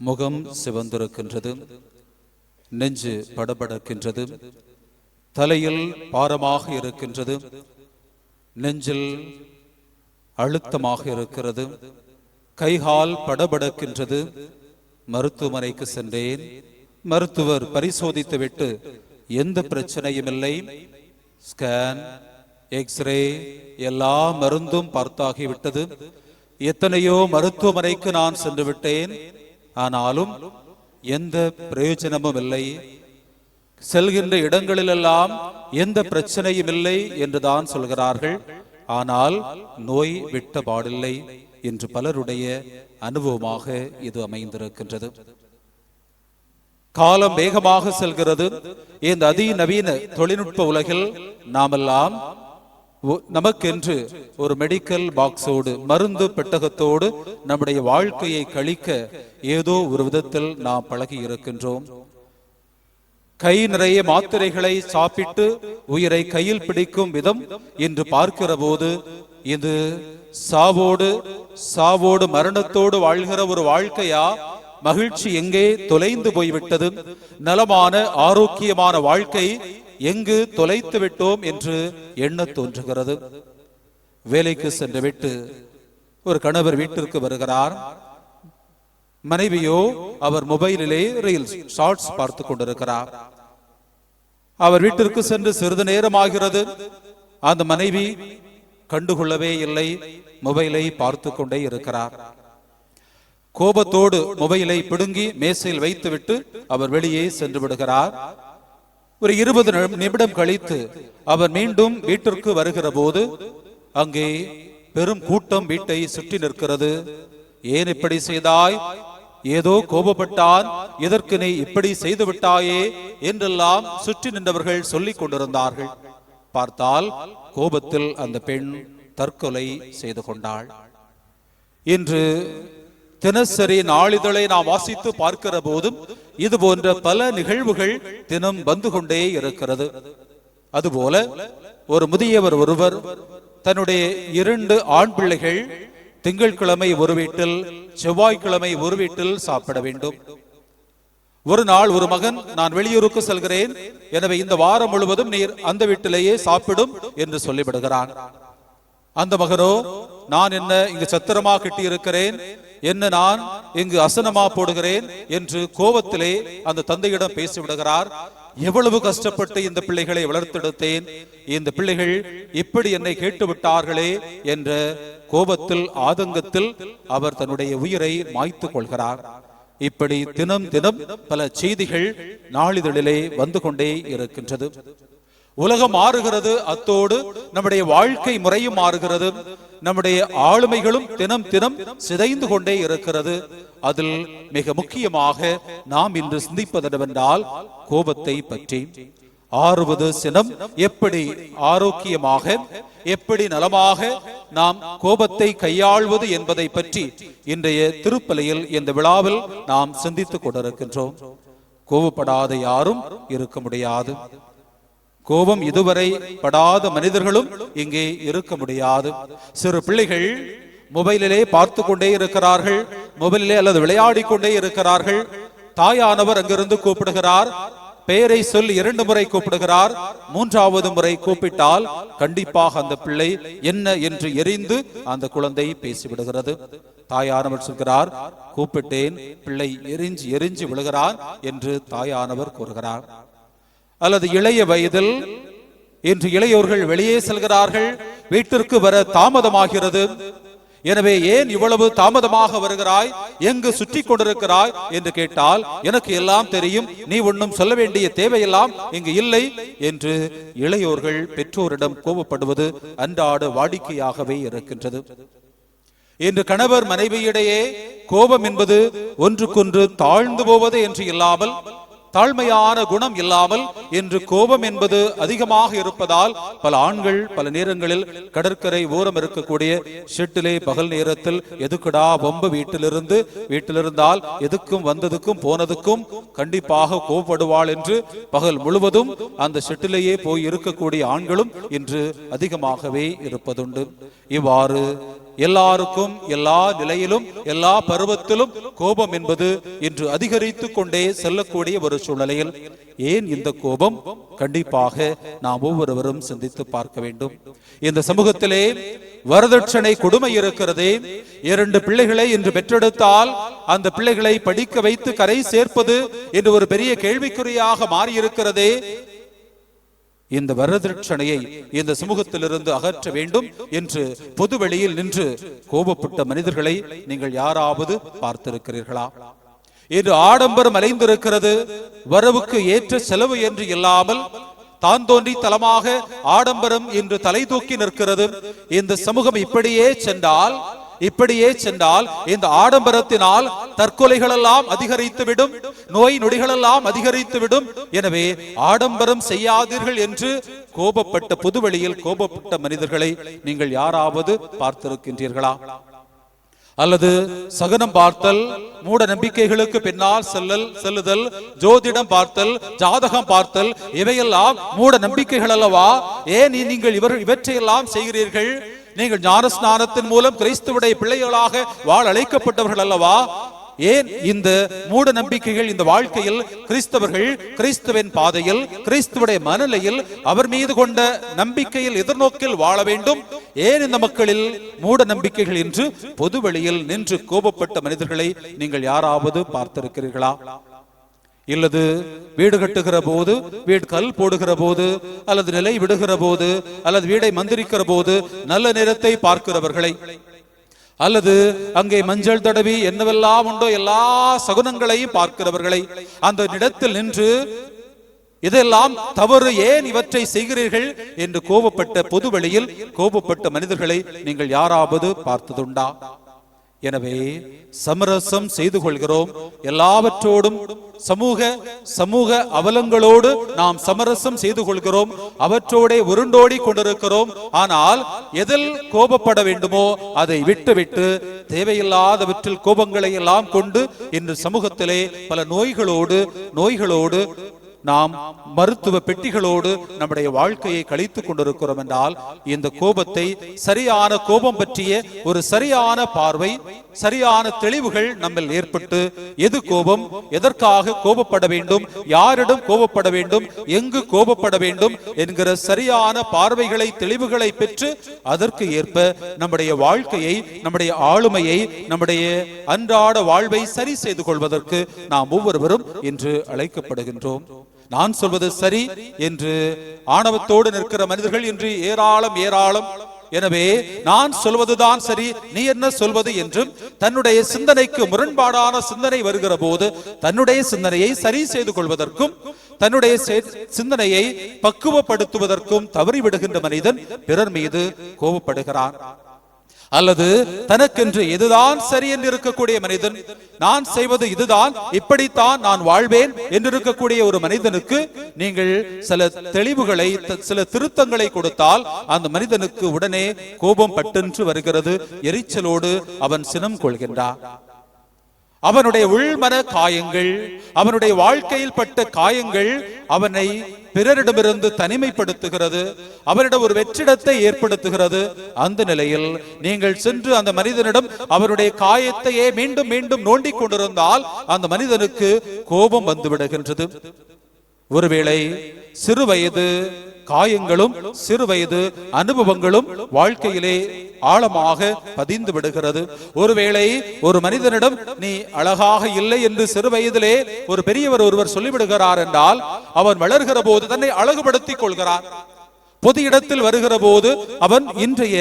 முகம் சிவந்திருக்கின்றது நெஞ்சு படபடக்கின்றது தலையில் பாரமாக இருக்கின்றது நெஞ்சில் அழுத்தமாக இருக்கிறது கைகால் படபடக்கின்றது. மருத்துவமனைக்கு சென்றேன். மருத்துவர் பரிசோதித்துவிட்டு எந்த பிரச்சனையும் இல்லை ஸ்கேன் எக்ஸ்ரே எல்லா மருந்தும் பார்த்தாகிவிட்டது. எத்தனையோ மருத்துவமனைக்கு நான் சென்று விட்டேன் ஆனாலும் எந்த பிரயோஜனமும் இல்லை செல்கின்ற இடங்களிலெல்லாம் எந்த பிரச்சனையும் இல்லை என்றுதான் சொல்கிறார்கள். ஆனால் நோய் விட்ட பாடில்லை என்று பலருடைய அனுபவமாக இது அமைந்திருக்கின்றது. காலம் வேகமாக செல்கிறது. இந்த அதிநவீன தொழில்நுட்ப உலகில் நாமெல்லாம் நமக்கென்று ஒரு மெடிக்கல் பாக்ஸோடு மருந்து பெட்டகத்தோடு நம்முடைய வாழ்க்கையை கழிக்க ஏதோ ஒரு விதத்தில் நாம் பழகி இருக்கின்றோம். கை நிறைய மாத்திரைகளை சாப்பிட்டு உயிரை கையில் பிடிக்கும் விதம் என்று பார்க்கிற போது இது சாவோடு சாவோடு மரணத்தோடு வாழ்கிற ஒரு வாழ்க்கையா? மகிழ்ச்சி எங்கே தொலைந்து போய்விட்டது? நலமான ஆரோக்கியமான வாழ்க்கை எங்கு தொலைத்து விட்டோம் என்று எண்ண தோன்றுகிறது. வேலைக்கு சென்று விட்டு ஒரு கணவர் வீட்டிற்கு வருகிறார். மனைவியோ அவர் மொபைலிலே ரீல்ஸ் ஷார்ட்ஸ் பார்த்து கொண்டிருக்கிறார். அவர் வீட்டிற்கு சென்று சிறிது நேரம் ஆகிறது அந்த மனைவி கண்டுகொள்ளவே இல்லை மொபைலை பார்த்து கொண்டே இருக்கிறார். கோபத்தோடு மொபைலை பிடுங்கி மேசையில் வைத்துவிட்டு அவர் வெளியே சென்று விடுகிறார். ஒரு இருபது நிமிடம் கழித்து அவர் மீண்டும் வீட்டிற்கு வருகிற போது அங்கே பெரும் கூட்டம் வீட்டை சுற்றி நிற்கிறது. ஏன் இப்படி செய்தாய்? ஏதோ கோபப்பட்டான். எதற்கு நீ இப்படி செய்து விட்டாயே என்றெல்லாம் சுற்றி நின்றவர்கள் சொல்லிக் கொண்டிருந்தார்கள். பார்த்தால் கோபத்தில் அந்த பெண் தற்கொலை செய்து கொண்டாள். இன்று தினசரி நாளிதழை நாம் வாசித்து பார்க்கிற போதும் இது போன்ற பல நிகழ்வுகள் தினம் வந்து கொண்டே இருக்கிறது. அதுபோல ஒரு முதியவர் ஒருவர் தன்னுடைய இரண்டு ஆண் பிள்ளைகள் திங்கட்கிழமை ஒரு வீட்டில் செவ்வாய்க்கிழமை ஒரு வீட்டில் சாப்பிட வேண்டும். ஒரு நாள் ஒரு மகன் நான் வெளியூருக்கு செல்கிறேன். எனவே இந்த வாரம் முழுவதும் நீர் அந்த வீட்டிலேயே சாப்பிடும் என்று சொல்லிவிடுகிறான். அந்த மகனோ நான் என்ன இங்கு சத்திரமா கட்டி இருக்கிறேன் என்ன நான் இங்கு அசனமா போடுகிறேன் என்று கோபத்திலே அந்த தந்தையிடம் பேசிவிடுகிறார். எவ்வளவு கஷ்டப்பட்டு இந்த பிள்ளைகளை வளர்த்தெடுத்தேன். இந்த பிள்ளைகள் இப்படி என்னை கேட்டு விட்டார்களே என்ற கோபத்தில் ஆதங்கத்தில் அவர் தன்னுடைய உயிரை மாய்த்து கொள்கிறார். இப்படி தினம் தினம் பல செய்திகள் நாளிதழிலே வந்து கொண்டே இருக்கின்றது. உலகம் மாறுகிறது அத்தோடு நம்முடைய வாழ்க்கை முறையும் மாறுகிறது. நம்முடைய ஆளுமைகளும் தினம் தினம் சிதைந்து கொண்டே இருக்கிறது. அதில் மிக முக்கியமாக நாம் இன்று சிந்திப்பதெனவென்றால் கோபத்தை பற்றி. ஆறுவது சினம். எப்படி ஆரோக்கியமாக எப்படி நலமாக நாம் கோபத்தை கையாள்வது என்பதை பற்றி இன்றைய திருப்பலியில் இந்த விழாவில் நாம் சிந்தித்துக் கொண்டிருக்கின்றோம். கோபப்படாத யாரும் இருக்க முடியாது. கோபம் இதுவரை படாத மனிதர்களும் இங்கே இருக்க முடியாது. சிறு பிள்ளைகள் மொபைலிலே பார்த்து கொண்டே இருக்கிறார்கள் மொபைலிலே அல்லது விளையாடிக் கொண்டே இருக்கிறார்கள். தாயானவர் அங்கிருந்து கூப்பிடுகிறார் பெயரை சொல் இரண்டு முறை கூப்பிடுகிறார் மூன்றாவது முறை கூப்பிட்டால் கண்டிப்பாக அந்த பிள்ளை என்ன என்று எரிந்து அந்த குழந்தை பேசிவிடுகிறது. தாயானவர் சொல்கிறார் கூப்பிட்டேன் பிள்ளை எரிஞ்சு எரிஞ்சு விழுகிறான் என்று தாயானவர் கூறுகிறார். அல்லது இளைய வயதில் இன்று இளையோர்கள் வெளியே செல்கிறார்கள் வீட்டிற்கு வர தாமதமாகிறது. எனவே ஏன் இவ்வளவு தாமதமாக வருகிறாய்? எங்கு சுற்றி கொண்டிருக்கிறாய்? என்று கேட்டால் எனக்கு எல்லாம் தெரியும் நீ ஒன்றும் சொல்ல வேண்டிய தேவையெல்லாம் இங்கு இல்லை என்று இளையோர்கள் பெற்றோரிடம் கோபப்படுவது அன்றாட வாடிக்கையாகவே இருக்கின்றது. இன்று கணவர் மனைவியிடையே கோபம் என்பது ஒன்றுக்கொன்று தாழ்ந்து போவது என்று இல்லாமல் தாழ்மையான குணம் இல்லாமல் இன்று கோபம் என்பது அதிகமாக இருப்பதால் பல ஆண்கள் பல நேரங்களில் கடற்கரை ஓரம் இருக்கக்கூடிய ஷெட்டிலே பகல் நேரத்தில் எதுக்குடா பொம்ப வீட்டிலிருந்து வீட்டிலிருந்தால் எதுக்கும் வந்ததுக்கும் போனதுக்கும் கண்டிப்பாக கோபப்படுவாள் என்று பகல் முழுவதும் அந்த ஷெட்டிலேயே போய் இருக்கக்கூடிய ஆண்களும் இன்று அதிகமாகவே இருப்பதுண்டு. இவ்வாறு எல்லாருக்கும் எல்லா நிலையிலும் எல்லா பருவத்திலும் கோபம் என்பது இன்று அதிகரித்து கொண்டே செல்லக்கூடிய ஒரு சூழ்நிலையில் ஏன் இந்த கோபம்? கண்டிப்பாக நாம் ஒவ்வொருவரும் சிந்தித்து பார்க்க வேண்டும். இந்த சமூகத்திலே வரதட்சணை கொடுமை இருக்கிறதே. இரண்டு பிள்ளைகளை இன்று பெற்றெடுத்தால் அந்த பிள்ளைகளை படிக்க வைத்து கரை சேர்ப்பது என்று ஒரு பெரிய கேள்விக்குறியாக மாறியிருக்கிறதே. இந்த வரதட்சணையை இந்த சமூகத்திலிருந்து அகற்ற வேண்டும் என்று பொது வெளியில் நின்று கோபப்பட்ட மனிதர்களை நீங்கள் யாராவது பார்த்திருக்கிறீர்களா? இன்று ஆடம்பரம் அலைந்திருக்கிறது. வரவுக்கு ஏற்ற செலவு என்று இல்லாமல் தான் தோன்றி தலமாக ஆடம்பரம் இன்று தலை தூக்கி நிற்கிறது. இந்த சமூகம் இப்படியே சென்றால் இப்படியே சென்றால் இந்த ஆடம்பரத்தினால் தற்கொலைகள் எல்லாம் அதிகரித்துவிடும் நோய் நொடிகளெல்லாம் அதிகரித்துவிடும். எனவே ஆடம்பரம் செய்யாதீர்கள் என்று கோபப்பட்ட புதுவெளியில் கோபப்பட்ட மனிதர்களை நீங்கள் யாராவது பார்த்திருக்கின்றீர்களா? அல்லது சகனம் பார்த்தல் மூட நம்பிக்கைகளுக்கு பின்னால் செல்லல் செல்லுதல் ஜோதிடம் பார்த்தல் ஜாதகம் பார்த்தல் இவையெல்லாம் மூட நம்பிக்கைகள் அல்லவா? ஏன் நீங்கள் இவர் இவற்றையெல்லாம் செய்கிறீர்கள்? நீங்கள் ஞானஸ்நானத்தின் மூலம் கிறிஸ்துவுடைய பிள்ளைகளாக வாழ அழைக்கப்பட்டவர்கள் அல்லவா? ஏன் இந்த மூட நம்பிக்கைகள் இந்த வாழ்க்கையில் கிறிஸ்தவர்கள் கிறிஸ்துவின் பாதையில் கிறிஸ்துவடைய மனநிலையில் அவர் மீது கொண்ட நம்பிக்கையில் எதிர்நோக்கில் வாழ வேண்டும்? ஏன் இந்த மக்களில் மூட நம்பிக்கைகள் என்று பொது வெளியில் நின்று கோபப்பட்ட மனிதர்களை நீங்கள் யாராவது பார்த்திருக்கிறீர்களா? இல்லது வீடு கட்டுகிற போது வீடு கல் போடுகிற போது அல்லது நிலை விடுகிற போது அல்லது வீடை மந்திரிக்கிற போது நல்ல நேரத்தை பார்க்கிறவர்களை. அல்லது அங்கே மஞ்சள் தடவி என்னவெல்லாம் உண்டோ எல்லா சகுனங்களையும் பார்க்கிறவர்களை. அந்த இடத்தில் நின்று இதெல்லாம் தவறு ஏன் இவற்றை செய்கிறீர்கள் என்று கோபப்பட்ட பொது வழியில் கோபப்பட்ட மனிதர்களை நீங்கள் யாராவது பார்த்ததுண்டா? எனவே சமரசம் செய்து கொள்கிறோம். எல்லாவற்றோடும் சமூக சமூக அவலங்களோடு நாம் சமரசம் செய்து கொள்கிறோம். அவற்றோடே உருண்டோடி கொண்டிருக்கிறோம். ஆனால் எதில் கோபப்பட வேண்டுமோ அதை விட்டுவிட்டு தேவையில்லாதவற்றில் கோபங்களை எல்லாம் கொண்டு இன்று சமூகத்திலே பல நோய்களோடு நோய்களோடு நாம் மருத்துவ பெட்டிகளோடு நம்முடைய வாழ்க்கையை கழித்துக் கொண்டிருக்கிறோம் என்றால் இந்த கோபத்தை சரியான கோபம் பற்றிய ஒரு சரியான பார்வை சரியான தெளிவுகள் நம்மில் ஏற்பட்டு எது கோபம் எதற்காக கோபப்பட வேண்டும் யாரிடம் கோபப்பட வேண்டும் எங்கு கோபப்பட வேண்டும் என்கிற சரியான பார்வைகளை தெளிவுகளை பெற்று அதற்கு ஏற்ப நம்முடைய வாழ்க்கையை நம்முடைய ஆளுமையை நம்முடைய அன்றாட வாழ்வை சரி செய்து கொள்வதற்கு நாம் ஒவ்வொருவரும் இன்று அழைக்கப்படுகின்றோம். நான் சொல்வது சரி என்று ஆணவத்தோடு நிற்கிற மனிதர்கள் இன்று ஏராளம் ஏராளம். எனவே நான் சொல்வதுதான் சரி நீ என்ன சொல்வது என்றும் தன்னுடைய சிந்தனைக்கு முரண்பாடான சிந்தனை வருகிற போது தன்னுடைய சிந்தனையை சரி செய்து கொள்வதற்கும் தன்னுடைய சிந்தனையை பக்குவப்படுத்துவதற்கும் தவறிவிடுகின்ற மனிதன் பிறர் மீது கோபப்படுகிறான். அல்லது தனக்கென்று இதுதான் சரி என்று இருக்கக்கூடிய மனிதன் நான் செய்வது இதுதான் இப்படித்தான் நான் வாழ்வேன் என்று இருக்கக்கூடிய ஒரு மனிதனுக்கு நீங்கள் சில தெளிவுகளை சில திருத்தங்களை கொடுத்தால் அந்த மனிதனுக்கு உடனே கோபம் பட்டென்று வருகிறது எரிச்சலோடு அவன் சினம் கொள்கின்றான். அவனுடைய உள்மன காயங்கள் அவனுடைய வாழ்க்கையில் பட்ட காயங்கள் அவனை பிறரிடமிருந்து தனிமைப்படுத்துகிறது அவரிடம் ஒரு வெற்றிடத்தை ஏற்படுத்துகிறது. அந்த நிலையில் நீங்கள் சென்று அந்த மனிதனிடம் அவருடைய காயத்தையே மீண்டும் மீண்டும் நோண்டிக் கொண்டிருந்தால் அந்த மனிதனுக்கு கோபம் வந்து விடுகின்றது ஒருவேளை சிறு வயது காயங்களும் சிறு வயது அனுபவங்களும் வாழ்க்கையிலே ஆழமாக பதிந்து விடுகிறது. ஒருவேளை ஒரு மனிதனிடம் நீ அழகாக இல்லை என்று சிறு வயதிலே ஒரு பெரியவர் ஒருவர் சொல்லிவிடுகிறார் என்றால் அவன் வளர்கிற போது தன்னை அழகுபடுத்திக் கொள்கிறான். பொது இடத்தில் வருகிற போது அவன் இன்றைய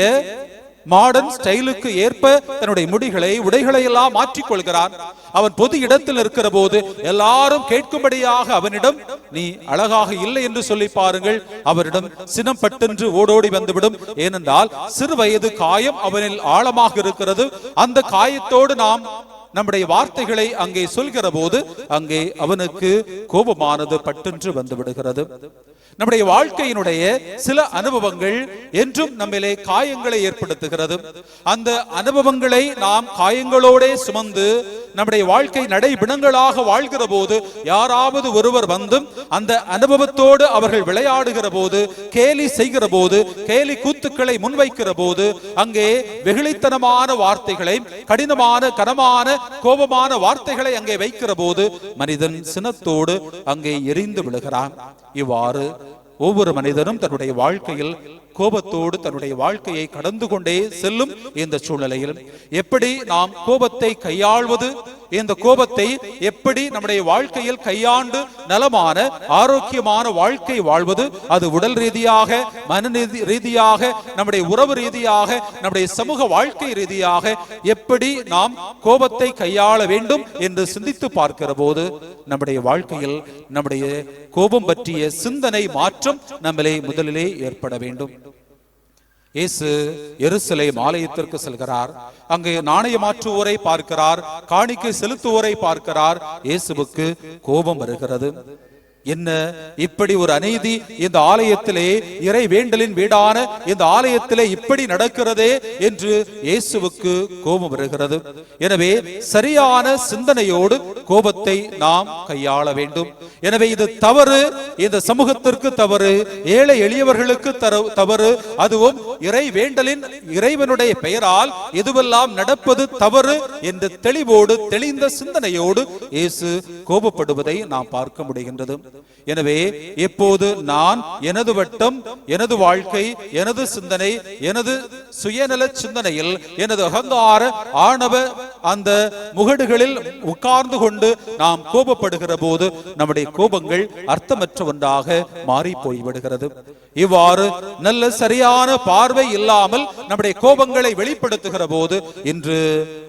மாடர்ன் ஸ்டைலுக்கு ஏற்ப தன்னுடைய முடிகளை உடைகளை எல்லாம் மாற்றிக்கொள்கிறான். அவன் பொது இடத்தில் இருக்கிற போது எல்லாரும் கேட்கும்படியாக அவனிடம் நீ அழகாக இல்லை என்று சொல்லி பாருங்கள். அவரிடம் சினம் பட்டென்று ஓடோடி வந்துவிடும். ஏனென்றால் சிறு வயது காயம் அவனில் ஆழமாக இருக்கிறது. அந்த காயத்தோடு நாம் நம்முடைய வார்த்தைகளை அங்கே சொல்கிற போது அங்கே அவனுக்கு கோபமானது பட்டென்று வந்து விடுகிறது. நம்முடைய வாழ்க்கையினுடைய சில அனுபவங்கள் என்றும் நம்மிலே காயங்களை ஏற்படுத்துகிறது. அந்த அனுபவங்களை நாம் காயங்களோடே சுமந்து நம்முடைய வாழ்க்கை நடைபிணங்களாக வாழ்கிற போது யாராவது ஒருவர் வந்தும் அந்த அனுபவத்தோடு அவர்கள் விளையாடுகிற போது கேலி செய்கிற போது கேலி கூத்துக்களை முன்வைக்கிற போது அங்கே வெகுளித்தனமான வார்த்தைகளை கடினமான கனமான கோபமான வார்த்தைகளை அங்கே வைக்கிற போது மனிதன் சினத்தோடு அங்கே எரிந்து விழுகிறான். இவ்வாறு ஒவ்வொரு மனிதனும் தன்னுடைய வாழ்க்கையில் கோபத்தோடு தன்னுடைய வாழ்க்கையை கடந்து கொண்டே செல்லும் இந்த சூழ்நிலையில். எப்படி நாம் கோபத்தை கையாள்வது? இந்த கோபத்தை எப்படி நம்முடைய வாழ்க்கையில் கையாண்டு நலமான ஆரோக்கியமான வாழ்க்கை வாழ்வது? அது உடல் ரீதியாக மன ரீதி- ரீதியாக நம்முடைய உறவு ரீதியாக நம்முடைய சமூக வாழ்க்கை ரீதியாக எப்படி நாம் கோபத்தை கையாள வேண்டும் என்று சிந்தித்து பார்க்கிற போது நம்முடைய வாழ்க்கையில் நம்முடைய கோபம் பற்றிய சிந்தனை மாற்றம் நம்மளே முதலிலே ஏற்பட வேண்டும். இயேசு எருசலேம் ஆலயத்திற்கு செல்கிறார். அங்கு நாணய மாற்றுவோரை பார்க்கிறார் காணிக்கை செலுத்துவோரை பார்க்கிறார். இயேசுவுக்கு கோபம் வருகிறது. என்ன? இப்படி ஒரு அநீதி இந்த ஆலயத்திலே இறை வேண்டலின் வீடான இந்த ஆலயத்திலே இப்படி நடக்கிறதே என்று இயேசுவுக்கு கோபம் வருகிறது. எனவே சரியான சிந்தனையோடு கோபத்தை நாம் கையாள வேண்டும். எனவே இது தவறு. இந்த சமூகத்திற்கு தவறு. ஏழை எளியவர்களுக்கு தவறு. அதுவும் இறை வேண்டலின் இறைவனுடைய பெயரால் எதுவெல்லாம் நடப்பது தவறு என்று தெளிவோடு தெளிந்த சிந்தனையோடு இயேசு கோபப்படுவதை நாம் பார்க்க முடிகின்றது. எனவே எப்போது நான் எனது வட்டம் எனது வாழ்க்கை எனது சிந்தனை எனது சுயநல சிந்தனையில் எனது அகங்கார ஆணவ அந்த முகடுகளில் உட்கார்ந்து கொண்டு நாம் கோபப்படுகிற போது நம்முடைய கோபங்கள் அர்த்தமற்ற ஒன்றாக மாறி போய்விடுகிறது இவ்வாறு நல்ல சரியான பார்வை இல்லாமல் நம்முடைய கோபங்களை வெளிப்படுத்துகிற போது இன்று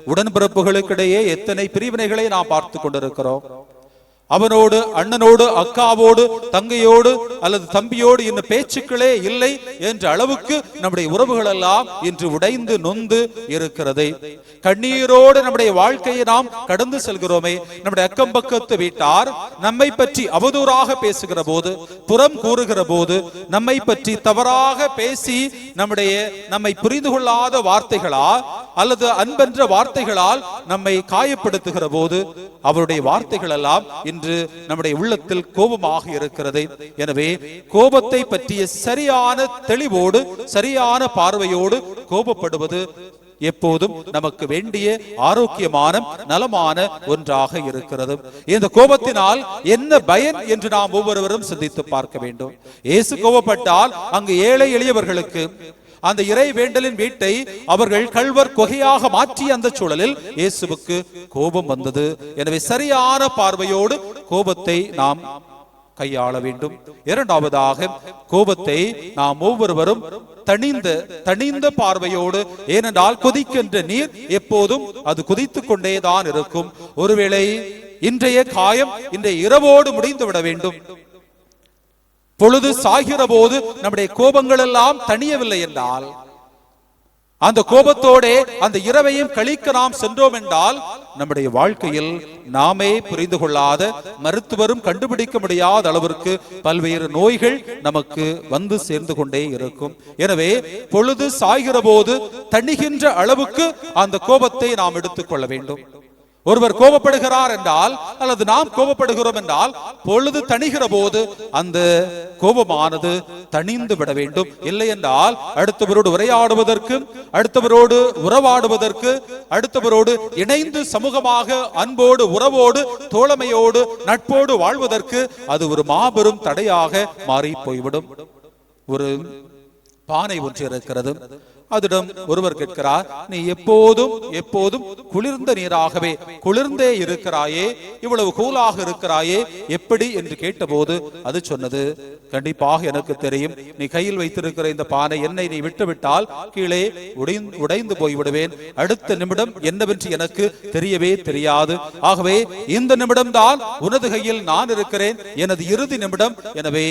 உடன்பிறப்புகளுக்கிடையே எத்தனை பிரிவினைகளை நாம் பார்த்து கொண்டிருக்கிறோம். அவனோடு அண்ணனோடு அக்காவோடு தங்கையோடு அல்லது தம்பியோடு இந்த பேச்சுக்களே இல்லை என்ற அளவுக்கு நம்முடைய உறவுகள் எல்லாம் இன்று உடைந்து நொந்து இருக்கிறது. கண்ணீரோடு நம்முடைய வாழ்க்கையை நாம் கடந்து செல்கிறோமே. நம்முடைய அக்கம் பக்கத்து வீட்டார் நம்மை பற்றி அவதூறாக பேசுகிற போது புறம் கூறுகிற போது நம்மை பற்றி தவறாக பேசி நம்முடைய நம்மை புரிந்து கொள்ளாத வார்த்தைகளா அல்லது அன்பென்ற வார்த்தைகளால் நம்மை காயப்படுத்துகிற போது அவருடைய வார்த்தைகள் எல்லாம் என்று நம்முடைய உள்ளத்தில் கோபமாக இருக்கிறது. எனவே கோபத்தை பற்றிய சரியான தெளிவோடு சரியான பார்வையோடு கோபப்படுவது எப்போதும் நமக்கு வேண்டிய ஆரோக்கியமான நலமான ஒன்றாக இருக்கிறது. இந்த கோபத்தினால் என்ன பயன் என்று நாம் ஒவ்வொருவரும் சிந்தித்து பார்க்க வேண்டும். ஏசு கோபப்பட்டால் அங்கு ஏழை எளியவர்களுக்கு அந்த இறை வேண்டலின் வீட்டை அவர்கள் கல்வர் கொகையாக மாற்றிய அந்த சூழலில் இயேசுவுக்கு கோபம் வந்தது. எனவே சரியான பார்வையோடு கோபத்தை நாம் கையாள வேண்டும். இரண்டாவதாக கோபத்தை நாம் ஒவ்வொருவரும் தணிந்த தணிந்த பார்வையோடு ஏனென்றால் கொதிக்கின்ற நீர் எப்போதும் அது கொதித்துக் கொண்டேதான் இருக்கும். ஒருவேளை இன்றைய காயம் இன்றைய இரவோடு முடிந்து விட வேண்டும். பொழுது சாகிற போது நம்முடைய கோபங்கள் எல்லாம் தணியவில்லை என்றால்? அந்த கோபத்தோட அந்த இரவையும் கழிக்க நாம் சென்றோம் என்றால் நம்முடைய வாழ்க்கையில் நாமே புரிந்து கொள்ளாத மருத்துவரும் கண்டுபிடிக்க முடியாத அளவிற்கு பல்வேறு நோய்கள் நமக்கு வந்து சேர்ந்து கொண்டே இருக்கும். எனவே பொழுது சாய்கிற போது தணிகின்ற அளவுக்கு அந்த கோபத்தை நாம் எடுத்துக்கொள்ள வேண்டும். ஒருவர் கோபப்படுகிறார் என்றால் அல்லது நாம் கோபப்படுகிறோம் என்றால் பொழுது தணிகிற போது அந்த கோபமானது தணிந்து விட வேண்டும். இல்லை என்றால் அடுத்தவரோடு உரையாடுவதற்கு அடுத்தவரோடு உறவாடுவதற்கு அடுத்தவரோடு இணைந்து சமூகமாக அன்போடு உறவோடு தோழமையோடு நட்போடு வாழ்வதற்கு அது ஒரு மாபெரும் தடையாக மாறி போய்விடும். ஒரு பானை ஒன்று இருக்கிறது. அதிடம் ஒருவர் கேட்கிறார் நீ எப்போதும் எப்போதும் குளிர்ந்த நீராகவே குளிர்ந்தே இருக்கிறாயே இவ்வளவு கூலாக இருக்கிறாயே எப்படி? என்று கேட்டபோது அது சொன்னது கண்டிப்பாக எனக்கு தெரியும் நீ கையில் வைத்திருக்கிற இந்த பானை என்னை நீ விட்டுவிட்டால் கீழே உடைந்து போய்விடுவேன். அடுத்த நிமிடம் என்னவென்று எனக்கு தெரியவே தெரியாது. ஆகவே இந்த நிமிடம் தான் உனது கையில் நான் இருக்கிறேன். எனது இறுதி நிமிடம். எனவே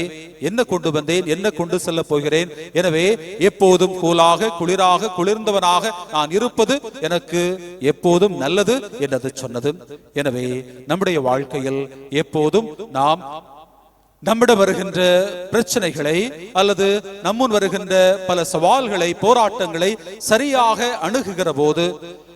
என்ன கொண்டு வந்தேன்? என்ன கொண்டு செல்ல போகிறேன்? எனவே எப்போதும் கூலாக குளிராக குளிர்ந்தவனாக நான் இருப்பது எனக்கு எப்போதும் நல்லது என்றது சொன்னது. எனவே நம்முடைய வாழ்க்கையில் எப்போதும் நாம் நம்மிடம் வருகின்ற பிரச்சனைகளை அல்லது நம்முன் வருகின்ற பல சவால்களை போராட்டங்களை சரியாக அணுகுகிற போது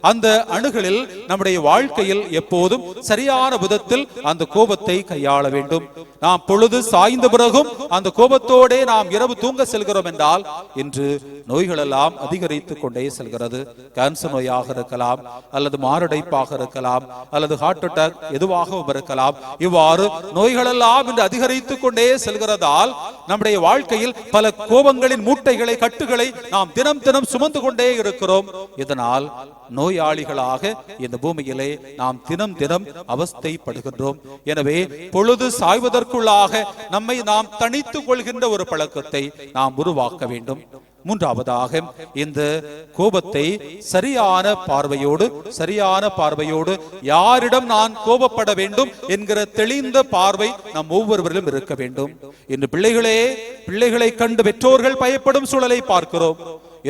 அந்த அணுகளில் நம்முடைய வாழ்க்கையில் எப்போதும் சரியான விதத்தில் அந்த கோபத்தை கையாள வேண்டும். நாம் பொழுது சாய்ந்த பிறகும் அந்த கோபத்தோடே நாம் இரவு தூங்க செல்கிறோம் என்றால் இன்று நோய்கள் எல்லாம் அதிகரித்துக் கொண்டே செல்கிறது. கேன்சர் நோயாக இருக்கலாம் அல்லது மாரடைப்பாக இருக்கலாம் அல்லது ஹார்ட் அட்டாக் எதுவாகவும் இருக்கலாம். இவ்வாறு நோய்கள் எல்லாம் இன்று அதிகரித்துக் கொண்டே செல்கிறதால் நம்முடைய வாழ்க்கையில் பல கோபங்களின் மூட்டைகளை கட்டுகளை நாம் தினம் தினம் சுமந்து கொண்டே இருக்கிறோம். இதனால் நோய் நோயாளிகளாக இந்த பூமியிலே நாம் தினம் தினம் அவஸ்தைப்படுகின்றோம். எனவே பொழுது சாய்வதற்குள்ளாக நம்மை நாம் தனித்துக் கொள்கின்ற ஒரு பழக்கத்தை நாம் உருவாக்க வேண்டும். மூன்றாவதாக இந்த கோபத்தை சரியான பார்வையோடு சரியான பார்வையோடு யாரிடம் நான் கோபப்பட வேண்டும் என்கிற தெளிந்த பார்வை நம் ஒவ்வொருவரிலும் இருக்க வேண்டும். இன்று பிள்ளைகளே பிள்ளைகளை கண்டு பெற்றோர்கள் பயப்படும் சூழலை பார்க்கிறோம்.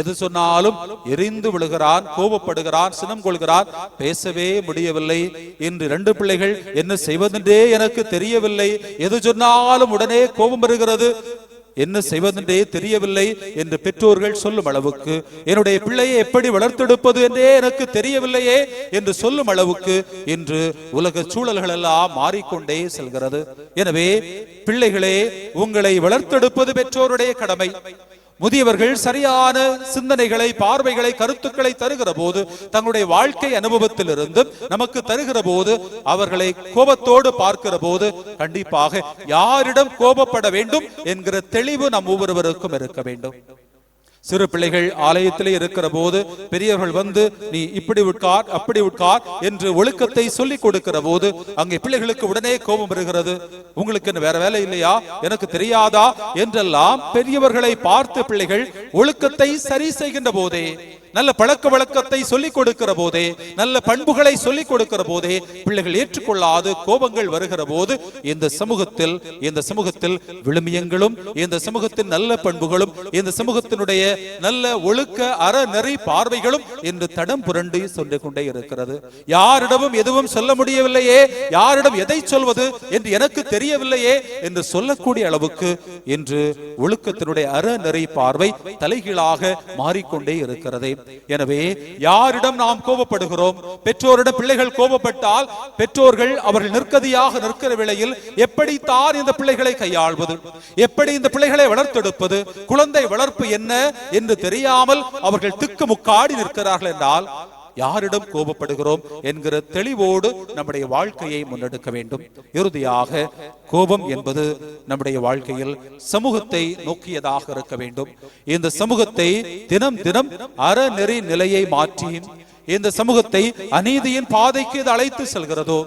எது சொன்னாலும் எரிந்து விழுகிறான் கோபப்படுகிறான் சினம் கொள்கிறான் பேசவே முடியவில்லை. இன்று ரெண்டு பிள்ளைகள் என்ன செய்வதென்றே எனக்கு தெரியவில்லை. எது சொன்னாலும் உடனே கோபம் வருகிறது. என்ன செய்வதென்றே தெரியவில்லை என்று பெற்றோர்கள் சொல்லும் அளவுக்கு. என்னுடைய பிள்ளையை எப்படி வளர்த்தெடுப்பது என்றே எனக்கு தெரியவில்லையே என்று சொல்லும் அளவுக்கு இன்று உலக சூழல்கள் எல்லாம் மாறிக்கொண்டே செல்கிறது. எனவே பிள்ளைகளே உங்களை வளர்த்தெடுப்பது பெற்றோருடைய கடமை. முதியவர்கள் சரியான சிந்தனைகளை பார்வைகளை கருத்துக்களை தருகிற போது தங்களுடைய வாழ்க்கை அனுபவத்திலிருந்து நமக்கு தருகிற போது அவர்களை கோபத்தோடு பார்க்கிற போது கண்டிப்பாக யாரிடம் கோபப்பட வேண்டும் என்கிற தெளிவு நம் ஒவ்வொருவருக்கும் இருக்க வேண்டும். சிறு பிள்ளைகள் ஆலயத்திலே இருக்கிற போது பெரியவர்கள் வந்து நீ இப்படி உட்கார் அப்படி உட்கார் என்று ஒழுக்கத்தை சொல்லிக் கொடுக்கிற போது அங்கே பிள்ளைகளுக்கு உடனே கோபம் வருகிறது. உங்களுக்கு என்ன வேற வேலை இல்லையா? எனக்கு தெரியாதா? என்றெல்லாம் பெரியவர்களை பார்த்து பிள்ளைகள் ஒழுக்கத்தை சரி செய்கின்ற போதே நல்ல பழக்க வழக்கத்தை சொல்லிக் கொடுக்கிற போதே நல்ல பண்புகளை சொல்லிக் கொடுக்கிற போதே பிள்ளைகள் ஏற்றுக்கொள்ளாது கோபங்கள் வருகிற போது இந்த சமூகத்தில் இந்த சமூகத்தில் விழுமியங்களும் இந்த சமூகத்தின் நல்ல பண்புகளும் இந்த சமூகத்தினுடைய நல்ல ஒழுக்க அறநெறி பார்வைகளும் என்று தடம் புரண்டு சொல்லிக் கொண்டே இருக்கிறது. யாரிடமும் எதுவும் சொல்ல முடியவில்லையே யாரிடம் எதை சொல்வது என்று எனக்கு தெரியவில்லையே என்று சொல்லக்கூடிய அளவுக்கு இன்று ஒழுக்கத்தினுடைய அறநெறி பார்வை தலைகீழாக மாறிக்கொண்டே இருக்கிறது. எனவே யாரிடம் நாம் கோபப்படுகிறோம்? பெற்றோரிடம் பிள்ளைகள் கோபப்பட்டால் பெற்றோர்கள் அவர்கள் நிற்கதியாக நிற்கிற வேளையில் எப்படித்தான் இந்த பிள்ளைகளை கையாள்வது? எப்படி இந்த பிள்ளைகளை வளர்த்தெடுப்பது? குழந்தை வளர்ப்பு என்ன என்று தெரியாமல் அவர்கள் திக்கு முக்காடி நிற்கிறார்கள் என்றால் யாரிடம் கோபப்படுகிறோம் என்கிற தெளிவோடு நம்முடைய வாழ்க்கையை முன்னெடுக்க வேண்டும். இறுதியாக கோபம் என்பது நம்முடைய வாழ்க்கையில் சமூகத்தை நோக்கியதாக இருக்க வேண்டும். இந்த சமூகத்தை தினம் தினம் அறநெறி நிலையை மாற்றி இந்த சமூகத்தை அநீதியின் பாதைக்கு இது அழைத்து செல்கிறதோ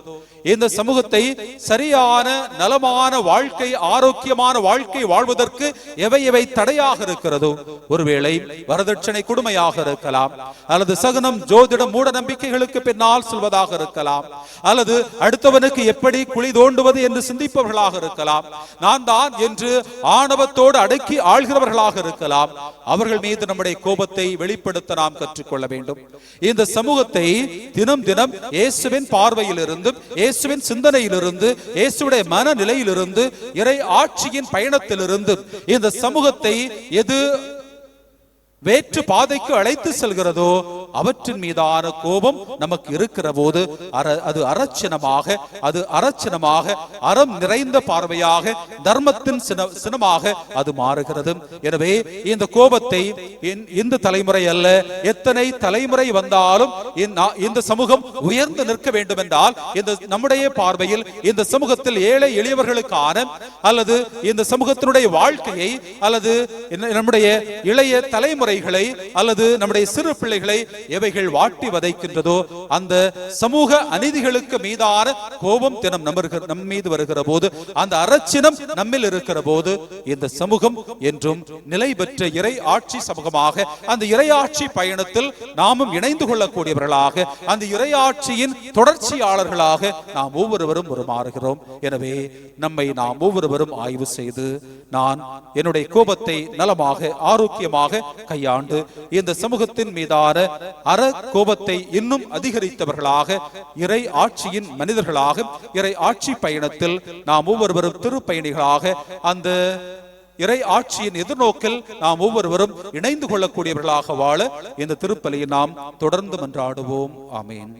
இந்த சமூகத்தை சரியான நலமான வாழ்க்கை ஆரோக்கியமான வாழ்க்கை வாழ்வதற்கு எவை எவை தடையாக இருக்கிறதோ ஒருவேளை வரதட்சணை கொடுமையாக இருக்கலாம் அல்லது சகுனம் ஜோதிடம் மூட நம்பிக்கைகளுக்கு பின்னால் சொல்வதாக இருக்கலாம் அல்லது அடுத்தவனுக்கு எப்படி குழி தோண்டுவது என்று சிந்திப்பவர்களாக இருக்கலாம் நான் தான் என்று ஆணவத்தோடு அடக்கி ஆள்கிறவர்களாக இருக்கலாம் அவர்கள் மீது நம்முடைய கோபத்தை வெளிப்படுத்த நாம் கற்றுக்கொள்ள வேண்டும். இந்த சமூகத்தை தினம் தினம் இயேசுவின் பார்வையில் இருந்தும் இயேசுவின் சிந்தனையிலிருந்து இயேசுடைய மனநிலையிலிருந்து இறை ஆட்சியின் பயணத்திலிருந்து இந்த சமூகத்தை எது வேற்று பாதைக்கு அழைத்து செல்கிறதோ அவற்றின் மீதான கோபம் நமக்கு இருக்கிற போது அது அரச்சனமாக அது அரச்சனமாக அறம் நிறைந்த பார்வையாக தர்மத்தின் சின சினமாக அது மாறுகிறது. எனவே இந்த கோபத்தை இந்த- தலைமுறை அல்ல எத்தனை தலைமுறை வந்தாலும் இந்த- சமூகம் உயர்ந்து நிற்க வேண்டும் என்றால் இந்த நம்முடைய பார்வையில் இந்த சமூகத்தில் ஏழை எளியவர்களுக்கான அல்லது இந்த சமூகத்தினுடைய வாழ்க்கையை அல்லது நம்முடைய இளைய தலைமுறை தலைமுறைகளை அல்லது நம்முடைய சிறு பிள்ளைகளை எவைகள் வாட்டி வதைக்கின்றதோ அந்த சமூக அநீதிகளுக்கு மீதான கோபம் தினம் நமர்க- நம் மீது வருகிற போது அந்த அரச்சினம் நம்மில் இருக்கிற போது இந்த சமூகம் என்றும் நிலை பெற்ற இறை ஆட்சி சமூகமாக அந்த இறையாட்சி பயணத்தில் நாமும் இணைந்து கொள்ளக்கூடியவர்களாக அந்த இறையாட்சியின் தொடர்ச்சியாளர்களாக நாம் ஒவ்வொருவரும் உருமாறுகிறோம். எனவே நம்மை நாம் ஒவ்வொருவரும் ஆய்வு செய்து நான் என்னுடைய கோபத்தை நலமாக ஆரோக்கியமாக கை கையாண்டு இந்த சமூகத்தின் மீதான அற கோபத்தை இன்னும் அதிகரித்தவர்களாக இறை ஆட்சியின் மனிதர்களாக இறை ஆட்சி பயணத்தில் நாம் ஒவ்வொருவரும் திருப்பயணிகளாக அந்த இறை ஆட்சியின் எதிர்நோக்கில் நாம் ஒவ்வொருவரும் இணைந்து கொள்ளக்கூடியவர்களாக வாழ இந்த திருப்பலியை நாம் தொடர்ந்து மன்றாடுவோம். ஆமேன்.